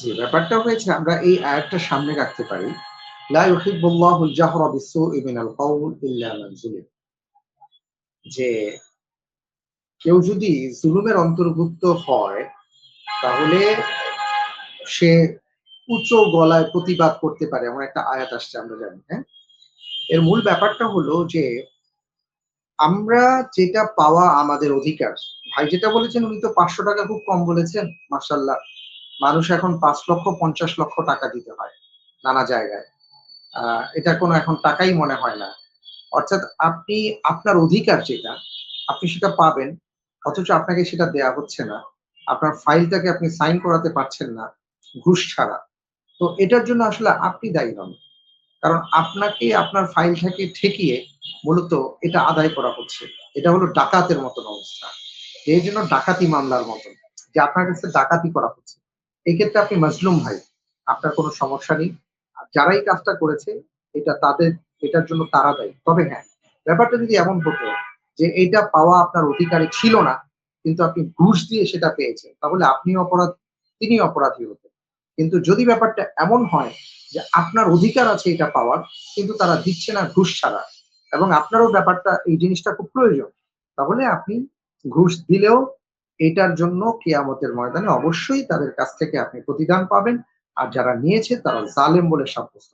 জি, ব্যাপারটা হয়েছে আমরা এই আয়াতটা সামনে রাখতে পারি। লা ইউহিব্বুল্লাহুল জাহরা বিস-সুই মিনাল কাউল ইল্লা মান যুলিম। যে কেউ যদি জুলুমের অন্তর্ভুক্ত হয়, তাহলে সে উচ্চ গলায় প্রতিবাদ করতে পারে। এমন একটা আয়াত আসছে আমরা জানি, হ্যাঁ? এর মূল ব্যাপারটা হলো যে আমরা যেটা পাওয়া আমাদের অধিকার। ভাই যেটা বলেছেন উনি তো ৳৫০০ খুব কম বলেছেন। মাশাআল্লাহ। মানুষ এখন পাঁচ লক্ষ ৫০ লক্ষ টাকা দিতে হয় নানা জায়গায়। এটা কোনো এখন টাকাই মনে হয় না। অর্থাৎ আপনি আপনার অধিকার যেটা, আপনি সেটা পাবেন। অথচ আপনাকে সেটা দেয়া হচ্ছে না। আপনার ফাইলটাকে আপনি সাইন করাতে পারছেন না, ঘুষ ছাড়া। তো এটার জন্য আসলে আপনি দায়ী নন। কারণ আপনাকে আপনার ফাইলটাকে ঠেকিয়ে মূলত এটা আদায় করা হচ্ছে। এটা হলো ডাকাতের মতন অবস্থা। এই জন্য ডাকাতি মামলার মতন। যে আপনার কাছে ডাকাতি করা হচ্ছে। এক্ষেত্রে আপনি মাজলুম ভাই। আপনার কোনো সমস্যা নেই। আর যারা এই কাজটা করেছে এটা তাদের এটার জন্য তারা দায়ী। তবে হ্যাঁ, ব্যাপারটা যদি এমন হতো যে এটা পাওয়া আপনার অধিকারে ছিল না, কিন্তু আপনি ঘুষ দিয়ে সেটা পেয়েছেন, তাহলে আপনি অপরাধ, তিনি অপরাধী হতেন। কিন্তু যদি ব্যাপারটা এমন হয় যে আপনার অধিকার আছে এটা পাওয়ার, কিন্তু তারা দিচ্ছে না ঘুষ ছাড়া এবং আপনারও ব্যাপারটা এই জিনিসটা খুব প্রয়োজন। তাহলে আপনি ঘুষ দিলেও এটার জন্য কেয়ামতের ময়দানে অবশ্যই তাদের কাছ থেকে আপনি প্রতিদান পাবেন। আর যারা নিয়েছে তারা জালেম বলে সাব্যস্ত।